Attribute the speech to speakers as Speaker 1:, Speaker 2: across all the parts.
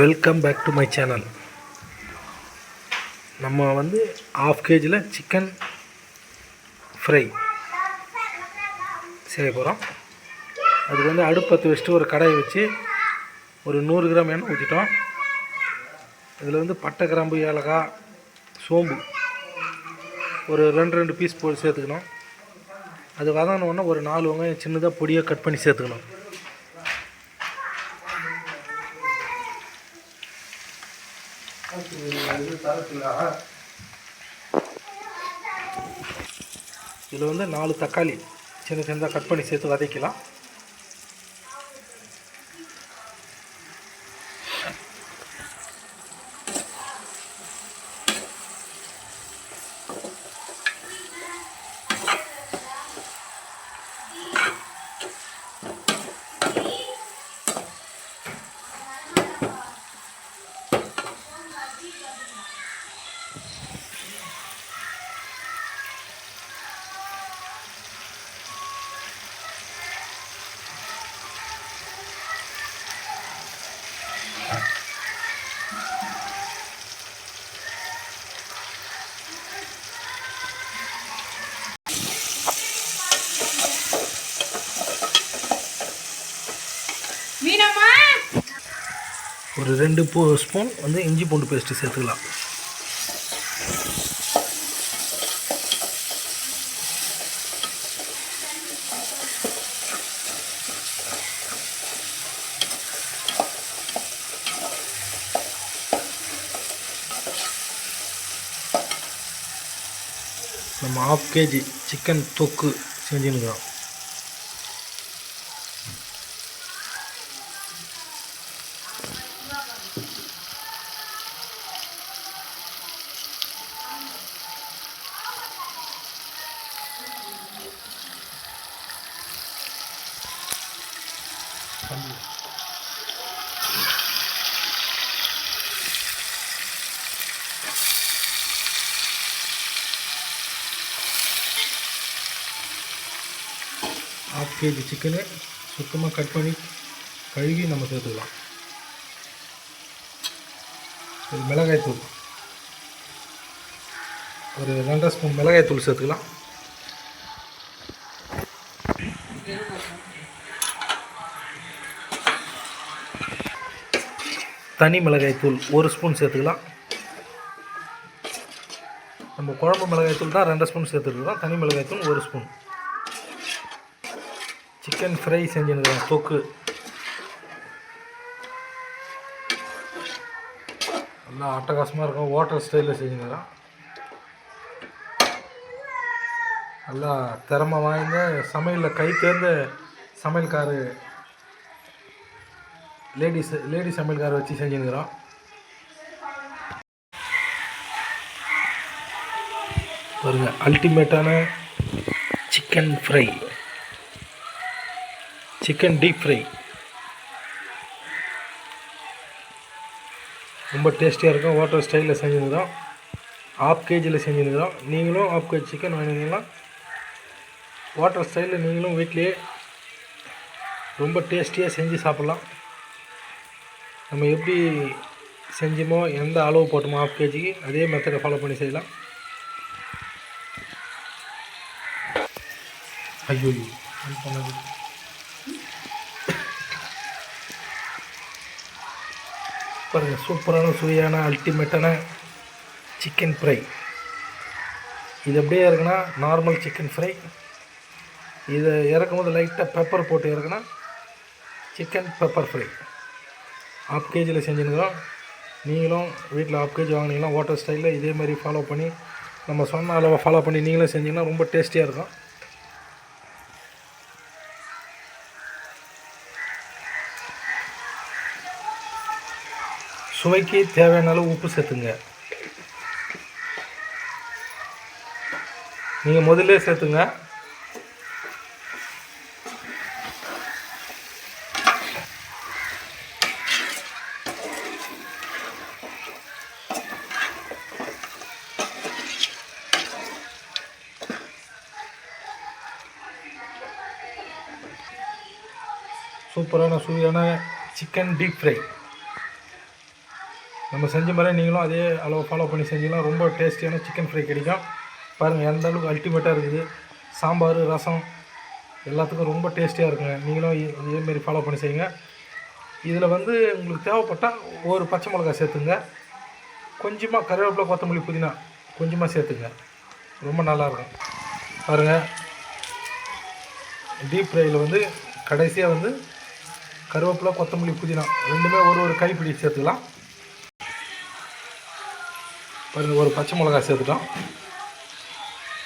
Speaker 1: Welcome back to my channel நம்ம வந்து of கேஜியில் chicken fry செய்ய போகிறோம் அதுக்கு வந்து அடுப்பத்து வச்சுட்டு ஒரு கடையை வச்சு ஒரு நூறு கிராம் எண்ணெய் ஊற்றிட்டோம் இதில் வந்து பட்டை கிராம்பு ஏலக்காய் சோம்பு ஒரு ரெண்டு ரெண்டு பீஸ் போட்டு சேர்த்துக்கணும். அது வதங்கினோடனே ஒரு நாலு வெங்காயம் சின்னதாக பொடியாக கட் பண்ணி சேர்த்துக்கணும். இதில் வந்து நாலு தக்காளி சின்ன சின்னதாக கட் பண்ணி சேர்த்து வதக்கலாம். ஒரு ரெண்டு பூ ஸ்பூன் வந்து இஞ்சி பூண்டு பேஸ்ட்டு சேர்த்துக்கலாம். நம்ம ஆஃப் கேஜி சிக்கன் தொக்கு செஞ்சுன்னுக்குறோம். ஹாஃப் கேஜி சிக்கனு சுத்தமாக கட் பண்ணி கழுவி நம்ம சேர்த்துக்கலாம். இது மிளகாய் தூள். ஒரு ரெண்டரை ஸ்பூன் மிளகாய் தூள் சேர்த்துக்கலாம். தனி மிளகாய் தூள் ஒரு ஸ்பூன் சேர்த்துக்கலாம். நம்ம குழம்பு மிளகாய் தூள் தான் ரெண்டு ஸ்பூன் சேர்த்துருக்கோம் தனி மிளகாய் தூள் ஒரு ஸ்பூன். சிக்கன் ஃப்ரை செஞ்சுருக்கிறேன் தொக்கு. நல்லா அட்டகாசமாக இருக்கும் ஹோட்டல் ஸ்டைலில் செஞ்சுருக்கிறேன் நல்லா திறமை வாய்ந்த சமையலில் கை தேர்ந்த சமையல்கார் லேடிஸ் லேடி சமையல்காரை வச்சு செஞ்சுருக்கிறோம். பாருங்கள் அல்டிமேட்டான chicken fry. Chicken deep fry. ரொம்ப டேஸ்டியாக இருக்கும். ஹோட்டல் ஸ்டைலில் செஞ்சுருக்கிறோம் ஆஃப் கேஜியில் செஞ்சுருக்கிறோம் நீங்களும் ஆஃப் கேஜி சிக்கன் வாங்கினீங்கன்னா ஹோட்டல் ஸ்டைலில் நீங்களும் வீட்லேயே ரொம்ப டேஸ்டியாக செஞ்சு சாப்பிட்லாம். நம்ம எப்படி செஞ்சோமோ எந்த அளவு போட்டோமோ ஆஃப் கேஜிக்கு அதே மெத்தடை ஃபாலோ பண்ணி செய்யலாம். ஐயோ பண்ணது? பாருங்கள் சூப்பரான சுவையான அல்டிமேட்டான சிக்கன் ஃப்ரை இது எப்படியே இருக்குன்னா நார்மல் சிக்கன் ஃப்ரை இதை இறக்கும்போது லைட்டாக பெப்பர் போட்டு இறக்குனா சிக்கன் பெப்பர் ஃப்ரை ஆஃப் கேஜியில் செஞ்சுருக்கிறோம். நீங்களும் வீட்டில் ஆஃப் கேஜி வாங்கினீங்கன்னா ஹோட்டல் ஸ்டைலில் இதே மாதிரி ஃபாலோ பண்ணி நம்ம சொன்ன அளவை ஃபாலோ பண்ணி நீங்களும் செஞ்சீங்கன்னா ரொம்ப டேஸ்டியாக இருக்கும். சுவைக்கு தேவையான அளவு உப்பு சேர்த்துங்க. நீங்கள் முதல்ல சேர்த்துங்க. சூப்பரான சுவையான சிக்கன் டீப் ஃப்ரை. நம்ம செஞ்ச மாதிரி நீங்களும் அதே அளவு ஃபாலோ பண்ணி செஞ்சீங்கன்னா ரொம்ப டேஸ்டியான சிக்கன் ஃப்ரை கிடைக்கும். பாருங்கள் எந்த அளவுக்கு அல்டிமேட்டாக இருக்குது. சாம்பார் ரசம் எல்லாத்துக்கும் ரொம்ப டேஸ்டியாக இருக்குங்க. நீங்களும் இதேமாரி ஃபாலோ பண்ணி செய்யுங்க. இதில் வந்து உங்களுக்கு தேவைப்பட்டால் ஒரு பச்சை மிளகாய் சேர்த்துங்க. கொஞ்சமாக கருவேப்பிலை கொத்தமல்லி புதினா கொஞ்சமாக சேர்த்துங்க. ரொம்ப நல்லாயிருக்கும் பாருங்கள் டீப் ஃப்ரையில் வந்து கடைசியாக வந்து கருவேப்பிலை கொத்தமல்லி புதினா ரெண்டுமே ஒரு ஒரு கைப்பிடி சேர்த்துக்கலாம். பாருங்கள் ஒரு பச்சை மிளகாய் சேர்த்துட்டோம்.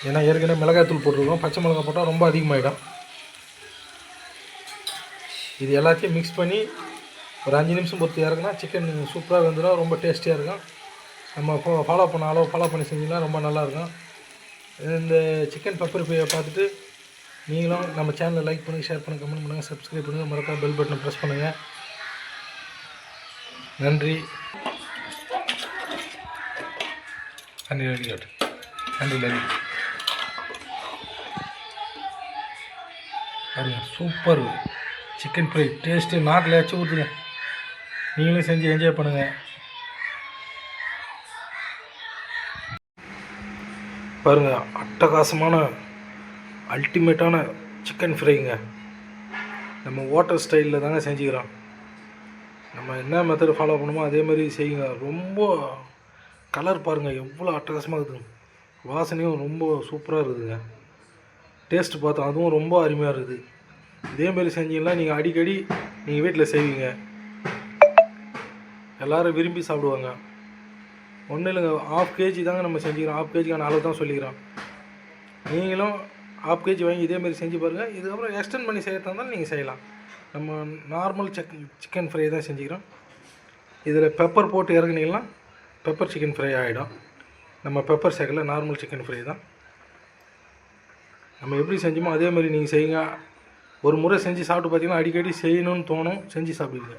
Speaker 1: ஏன்னா ஏற்கனவே மிளகாய் தூள் போட்டிருக்கோம். பச்சை மிளகாய் போட்டால் ரொம்ப அதிகமாகிடும் இது எல்லாத்தையும் மிக்ஸ் பண்ணி ஒரு அஞ்சு நிமிஷம் பொறுத்து இறக்குனா சிக்கன் சூப்பராக வெந்துடும் ரொம்ப டேஸ்டியாக இருக்கும். நம்ம ஃபாலோ பண்ண அளவு ஃபாலோ பண்ணி செஞ்சிங்கன்னா ரொம்ப நல்லாயிருக்கும். இந்த சிக்கன் பப்பர் ஃப்ரையை பார்த்துட்டு நீங்களும் நம்ம சேனலை லைக் பண்ணுங்கள் ஷேர் பண்ணுங்கள் கமெண்ட் பண்ணுங்கள் சப்ஸ்கிரைப் பண்ணுங்கள் மறக்காம பெல் பட்டனை ப்ரெஸ் பண்ணுங்கள் நன்றி. நன்றி வெரி குட் நன்றி நன்றி பாருங்க சூப்பர் சிக்கன் ஃப்ரை டேஸ்ட்டு நாட்டில் வச்சு ஊற்றுங்க நீங்களும் செஞ்சு என்ஜாய் பண்ணுங்கள் பாருங்கள் அட்டகாசமான அல்டிமேட்டான சிக்கன் ஃப்ரைங்க நம்ம வாட்டர் ஸ்டைலில் தாங்க செஞ்சுக்கிறோம். நம்ம என்ன மெத்தட் ஃபாலோ பண்ணுமோ அதே மாதிரி செய்யுங்க. ரொம்ப கலர் பாருங்கள் எவ்வளோ அட்டகாசமாக இருக்குது வாசனையும் ரொம்ப சூப்பராக இருக்குதுங்க. டேஸ்ட்டு பார்த்தோம் அதுவும் ரொம்ப அருமையாக இருக்குது. இதேமாரி செஞ்சீங்கன்னா நீங்கள் அடிக்கடி நீங்கள் வீட்டில் செய்வீங்க. எல்லோரும் விரும்பி சாப்பிடுவாங்க. ஒன்றும் இல்லைங்க ஆஃப் கேஜி தாங்க நம்ம செஞ்சுக்கிறோம். ஆஃப் கேஜிக்கான அளவு தான் சொல்லிக்கிறோம். நீங்களும் ஆஃப் கேஜி வாங்கி இதேமாரி செஞ்சு பாருங்கள் இதுக்கப்புறம் எக்ஸ்டெண்ட் பண்ணி செய்யறதா இருந்தாலும் நீங்கள் செய்யலாம். நம்ம நார்மல் சிக்கன் சிக்கன் ஃப்ரை தான் செஞ்சுக்கிறோம். இதில் பெப்பர் போட்டு இறக்குனீங்கன்னா பெப்பர் சிக்கன் ஃப்ரை ஆகிடும். நம்ம பெப்பர் சேர்க்கல நார்மல் சிக்கன் ஃப்ரை தான். நம்ம எப்படி செஞ்சோமோ அதே மாதிரி நீங்கள் செய்யுங்க. ஒரு முறை செஞ்சு சாப்பிட்டு பார்த்தீங்கன்னா அடிக்கடி செய்யணும்னு தோணும் செஞ்சு சாப்பிடுங்க